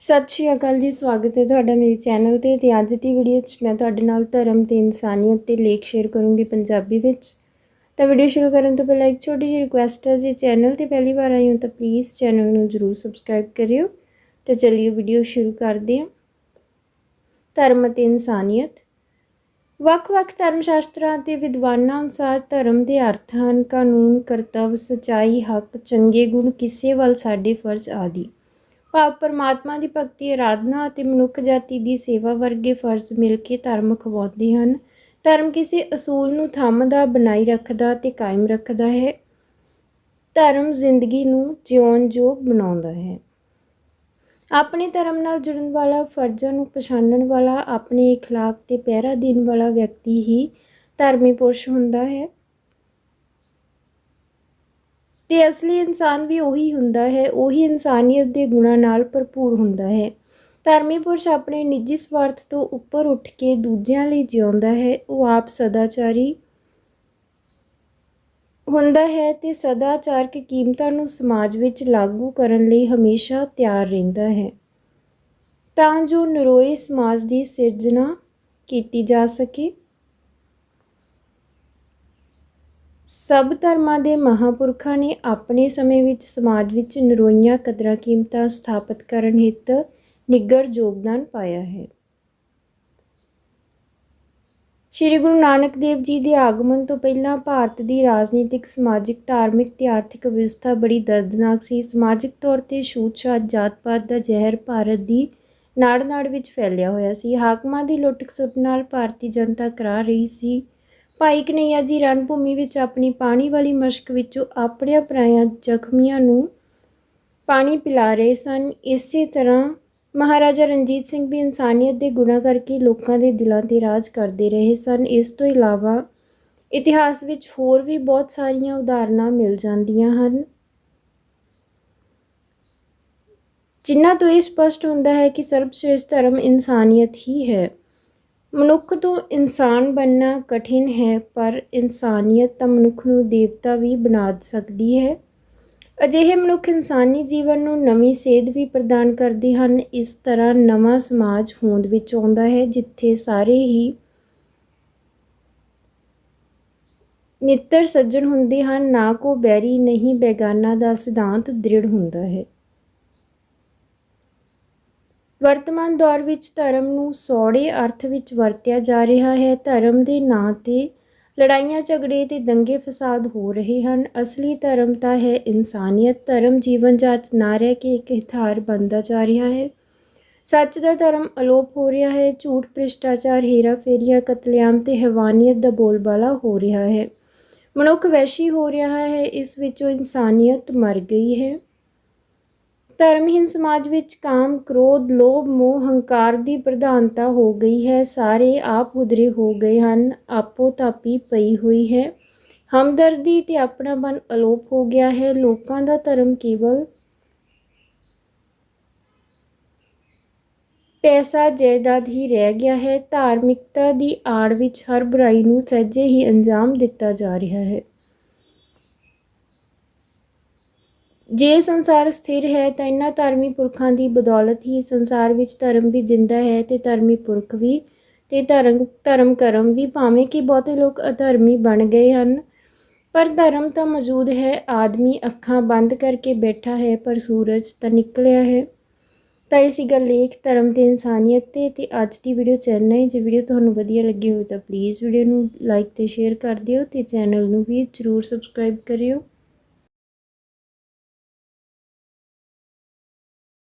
ਸਤਿ ਸ਼੍ਰੀ ਅਕਾਲ ਜੀ, ਸਵਾਗਤ ਹੈ ਤੁਹਾਡਾ ਮੇਰੇ ਚੈਨਲ ਤੇ ਤੇ ਅੱਜ ਦੀ ਵੀਡੀਓ 'ਚ ਮੈਂ ਤੁਹਾਡੇ ਨਾਲ ਧਰਮ ਤੇ ਇਨਸਾਨੀਅਤ ਤੇ ਲੇਖ ਸ਼ੇਅਰ ਕਰੂੰਗੀ ਪੰਜਾਬੀ ਵਿੱਚ। ਤਾਂ ਵੀਡੀਓ ਸ਼ੁਰੂ ਕਰਨ ਤੋਂ ਪਹਿਲਾਂ ਇੱਕ ਛੋਟੀ ਜਿਹੀ ਰਿਕੁਐਸਟ ਹੈ, ਜੇ ਚੈਨਲ ਤੇ ਪਹਿਲੀ ਵਾਰ ਆਏ ਹੋ ਤਾਂ ਪਲੀਜ਼ ਚੈਨਲ ਨੂੰ ਜਰੂਰ ਸਬਸਕ੍ਰਾਈਬ ਕਰਿਓ। ਤੇ ਚਲਿਏ ਵੀਡੀਓ ਸ਼ੁਰੂ ਕਰਦੇ ਹਾਂ। ਧਰਮ ਅਤੇ ਇਨਸਾਨੀਅਤ। ਵੱਖ-ਵੱਖ ਧਰਮ ਸ਼ਾਸਤਰਾਂ ਅਤੇ ਵਿਦਵਾਨਾਂ ਅਨੁਸਾਰ ਧਰਮ ਦੇ ਅਰਥ ਹਨ, ਕਾਨੂੰਨ, ਕਰਤੱਵ, ਸਚਾਈ, ਹੱਕ, ਚੰਗੇ ਗੁਣ, ਕਿਸੇ ਵੱਲ ਸਾਡੇ ਫਰਜ਼ ਆਦਿ। ਭਾਵ ਪਰਮਾਤਮਾ ਦੀ ਭਗਤੀ ਆਰਾਧਨਾ ਅਤੇ ਮਨੁੱਖ ਜਾਤੀ ਦੀ ਸੇਵਾ ਵਰਗੇ ਫਰਜ਼ ਮਿਲ ਕੇ ਧਰਮ ਖਵਾਉਂਦੇ ਹਨ ਧਰਮ ਕਿਸੇ ਅਸੂਲ ਨੂੰ ਥੰਮਦਾ ਬਣਾਈ ਰੱਖਦਾ ਤੇ ਕਾਇਮ ਰੱਖਦਾ ਹੈ ਧਰਮ ਜ਼ਿੰਦਗੀ ਨੂੰ ਜਿਉਣ ਯੋਗ ਬਣਾਉਂਦਾ ਹੈ ਆਪਣੇ ਧਰਮ ਨਾਲ ਜੁੜਨ ਵਾਲਾ ਫਰਜ਼ਾਂ ਨੂੰ ਪਛਾਣਨ ਵਾਲਾ ਆਪਣੇ اخلاق ਤੇ ਪਹਿਰਾ ਦੇਣ ਵਾਲਾ ਵਿਅਕਤੀ ਹੀ ਧਰਮੀ ਪੁਰਸ਼ ਹੁੰਦਾ ਹੈ ਤੇ ਅਸਲੀ ਇਨਸਾਨ ਵੀ ਉਹੀ ਹੁੰਦਾ ਹੈ, ਉਹੀ ਇਨਸਾਨੀਅਤ ਦੇ ਗੁਣਾਂ ਨਾਲ ਭਰਪੂਰ ਹੁੰਦਾ ਹੈ। ਧਰਮੀ ਪੁਰਸ਼ ਆਪਣੇ ਨਿੱਜੀ ਸਵਾਰਥ ਤੋਂ ਉੱਪਰ ਉੱਠ ਕੇ ਦੂਜਿਆਂ ਲਈ ਜਿਉਂਦਾ ਹੈ, ਉਹ ਆਪ ਸਦਾਚਾਰੀ ਹੁੰਦਾ ਹੈ ਤੇ ਸਦਾਚਾਰਕ ਕੀਮਤਾਂ ਨੂੰ ਸਮਾਜ ਵਿੱਚ ਲਾਗੂ ਕਰਨ ਲਈ ਹਮੇਸ਼ਾ ਤਿਆਰ ਰਹਿੰਦਾ ਹੈ। ਤਾਂ ਜੋ ਨਰੋਏ ਸਮਾਜ ਦੀ ਸਿਰਜਣਾ ਕੀਤੀ ਜਾ ਸਕੇ। ਸਭ ਧਰਮਾਂ ਦੇ ਮਹਾਪੁਰਖਾਂ ਨੇ ਆਪਣੇ ਸਮੇਂ ਵਿੱਚ ਸਮਾਜ ਵਿੱਚ ਨਰੋਈਆਂ ਕਦਰਾਂ ਕੀਮਤਾਂ ਸਥਾਪਿਤ ਕਰਨ ਹਿੱਤ ਨਿੱਗਰ ਯੋਗਦਾਨ ਪਾਇਆ ਹੈ। ਸ਼੍ਰੀ ਗੁਰੂ ਨਾਨਕ ਦੇਵ ਜੀ ਦੇ ਆਗਮਨ ਤੋਂ ਪਹਿਲਾਂ ਭਾਰਤ ਦੀ ਰਾਜਨੀਤਿਕ, ਸਮਾਜਿਕ, ਧਾਰਮਿਕ ਤੇ ਆਰਥਿਕ ਵਿਵਸਥਾ ਬੜੀ ਦਰਦਨਾਕ ਸੀ। ਸਮਾਜਿਕ ਤੌਰ ਤੇ ਛੂਤ-ਛਾਤ, ਜਾਤ-ਪਾਤ ਦਾ ਜ਼ਹਿਰ ਭਾਰਤ ਦੀ ਨਾੜ-ਨਾੜ ਵਿੱਚ ਫੈਲਿਆ ਹੋਇਆ ਸੀ। ਹਾਕਮਾਂ ਦੀ ਲੁੱਟ-ਖਸੁੱਟ ਨਾਲ ਭਾਰਤੀ ਜਨਤਾ ਕਰਾ ਰਹੀ ਸੀ। ਭਾਈ ਕਨਈਆ ਜੀ ਰਣਭੂਮੀ ਵਿੱਚ ਆਪਣੀ ਪਾਣੀ ਵਾਲੀ ਮਸ਼ਕ ਵਿੱਚੋਂ ਆਪਣਿਆਂ ਪਰਾਇਆਂ ਜ਼ਖਮੀਆਂ ਨੂੰ ਪਾਣੀ ਪਿਲਾ ਰਹੇ ਸਨ। ਇਸੇ ਤਰ੍ਹਾਂ ਮਹਾਰਾਜਾ ਰਣਜੀਤ ਸਿੰਘ ਵੀ ਇਨਸਾਨੀਅਤ ਦੇ ਗੁਣਾਂ ਕਰਕੇ ਲੋਕਾਂ ਦੇ ਦਿਲਾਂ ਤੇ ਰਾਜ ਕਰਦੇ ਰਹੇ ਸਨ। ਇਸ ਤੋਂ ਇਲਾਵਾ ਇਤਿਹਾਸ ਵਿੱਚ ਹੋਰ ਵੀ ਬਹੁਤ ਸਾਰੀਆਂ ਉਦਾਹਰਨਾਂ ਮਿਲ ਜਾਂਦੀਆਂ ਹਨ। ਜਿਨ੍ਹਾਂ ਤੋਂ ਇਹ ਸਪਸ਼ਟ ਹੁੰਦਾ ਹੈ ਕਿ ਸਰਬਸ਼੍ਰੇਸ਼ਟ ਧਰਮ ਇਨਸਾਨੀਅਤ ਹੀ ਹੈ। ਮਨੁੱਖ ਤੋਂ ਇਨਸਾਨ ਬਣਨਾ ਕਠਿਨ ਹੈ, ਪਰ ਇਨਸਾਨੀਅਤ ਤਾਂ ਮਨੁੱਖ ਨੂੰ ਦੇਵਤਾ ਵੀ ਬਣਾ ਸਕਦੀ ਹੈ। ਅਜਿਹੇ ਮਨੁੱਖ ਇਨਸਾਨੀ ਜੀਵਨ ਨੂੰ ਨਵੀਂ ਸੇਧ ਵੀ ਪ੍ਰਦਾਨ ਕਰਦੇ ਹਨ। ਇਸ ਤਰ੍ਹਾਂ ਨਵਾਂ ਸਮਾਜ ਹੋਂਦ ਵਿੱਚ ਆਉਂਦਾ ਹੈ, ਜਿੱਥੇ ਸਾਰੇ ਹੀ ਮਿੱਤਰ ਸੱਜਣ ਹੁੰਦੇ ਹਨ। ਨਾ ਕੋ ਬੈਰੀ, ਨਹੀਂ ਬੇਗਾਨਾ ਦਾ ਸਿਧਾਂਤ ਦ੍ਰਿੜ ਹੁੰਦਾ ਹੈ। ਵਰਤਮਾਨ ਦੌਰ ਵਿੱਚ ਧਰਮ ਨੂੰ ਸੌੜੇ ਅਰਥ ਵਿੱਚ ਵਰਤਿਆ ਜਾ ਰਿਹਾ ਹੈ। ਧਰਮ ਦੇ ਨਾਂ ਤੇ ਲੜਾਈਆਂ, ਝਗੜੇ ਤੇ ਦੰਗੇ ਫਸਾਦ ਹੋ ਰਹੇ ਹਨ। ਅਸਲੀ ਧਰਮ ਤਾਂ ਹੈ ਇਨਸਾਨੀਅਤ। ਧਰਮ ਜੀਵਨ ਜਾਚ ਨਾ ਰਹਿ ਕੇ ਇੱਕ ਹਥਿਆਰ ਬਣਦਾ ਜਾ ਰਿਹਾ ਹੈ। ਸੱਚ ਦਾ ਧਰਮ ਅਲੋਪ ਹੋ ਰਿਹਾ ਹੈ। ਝੂਠ, ਭ੍ਰਿਸ਼ਟਾਚਾਰ, ਹੀਰਾ ਫੇਰੀਆਂ, ਕਤਲੇਆਮ ਤੇ ਹੈਵਾਨੀਅਤ ਦਾ ਬੋਲਬਾਲਾ ਹੋ ਰਿਹਾ ਹੈ। ਮਨੁੱਖ ਵੈਸ਼ੀ ਹੋ ਰਿਹਾ ਹੈ। ਇਸ ਵਿੱਚੋਂ ਇਨਸਾਨੀਅਤ ਮਰ ਗਈ ਹੈ। ਧਰਮਹੀਨ ਸਮਾਜ ਵਿੱਚ ਕਾਮ, ਕ੍ਰੋਧ, ਲੋਭ, ਮੋਹ, ਹੰਕਾਰ ਦੀ ਪ੍ਰਧਾਨਤਾ ਹੋ ਗਈ ਹੈ। ਸਾਰੇ ਆਪ ਉਧਰੇ ਹੋ ਗਏ ਹਨ। ਆਪੋ ਤਾਪੀ ਪਈ ਹੋਈ ਹੈ। ਹਮਦਰਦੀ ਤੇ ਆਪਣਾਪਨ ਅਲੋਪ ਹੋ ਗਿਆ ਹੈ। ਲੋਕਾਂ ਦਾ ਧਰਮ ਕੇਵਲ ਪੈਸਾ, ਜਾਇਦਾਦ ਹੀ ਰਹਿ ਗਿਆ ਹੈ। ਧਾਰਮਿਕਤਾ ਦੀ ਆੜ ਵਿੱਚ ਹਰ ਬੁਰਾਈ ਨੂੰ ਸਹਿਜੇ ਹੀ ਅੰਜਾਮ ਦਿੱਤਾ ਜਾ ਰਿਹਾ ਹੈ। ਜੇ ਸੰਸਾਰ ਸਥਿਰ ਹੈ ਤਾਂ ਇਹਨਾਂ ਧਰਮੀ ਪੁਰਖਾਂ ਦੀ ਬਦੌਲਤ ਹੀ ਸੰਸਾਰ ਵਿੱਚ ਧਰਮ ਵੀ ਜਿੰਦਾ ਹੈ ਤੇ ਧਰਮੀ ਪੁਰਖ ਵੀ ਤੇ ਧਰਮ ਧਰਮ ਕਰਮ ਵੀ ਭਾਵੇਂ ਕਿ ਬਹੁਤੇ ਲੋਕ ਅਧਰਮੀ ਬਣ ਗਏ ਹਨ, ਪਰ ਧਰਮ ਤਾਂ ਮੌਜੂਦ ਹੈ, ਆਦਮੀ ਅੱਖਾਂ ਬੰਦ ਕਰਕੇ ਬੈਠਾ ਹੈ, ਪਰ ਸੂਰਜ ਤਾਂ ਨਿਕਲਿਆ ਹੈ। ਤਾਂ ਇਹ ਸੀਗਾ ਲੇਖ ਧਰਮ ਤੇ ਇਨਸਾਨੀਅਤ ਤੇ ਤੇ ਅੱਜ ਦੀ ਵੀਡੀਓ ਚੈਨਲ ਹੈ। ਜੇ ਵੀਡੀਓ ਤੁਹਾਨੂੰ ਵਧੀਆ ਲੱਗੀ ਹੋਵੇ ਤਾਂ ਪਲੀਜ਼ ਵੀਡੀਓ ਨੂੰ ਲਾਈਕ ਤੇ ਸ਼ੇਅਰ ਕਰ ਦਿਓ ਤੇ ਚੈਨਲ ਨੂੰ ਵੀ ਜਰੂਰ ਸਬਸਕ੍ਰਾਈਬ ਕਰਿਓ।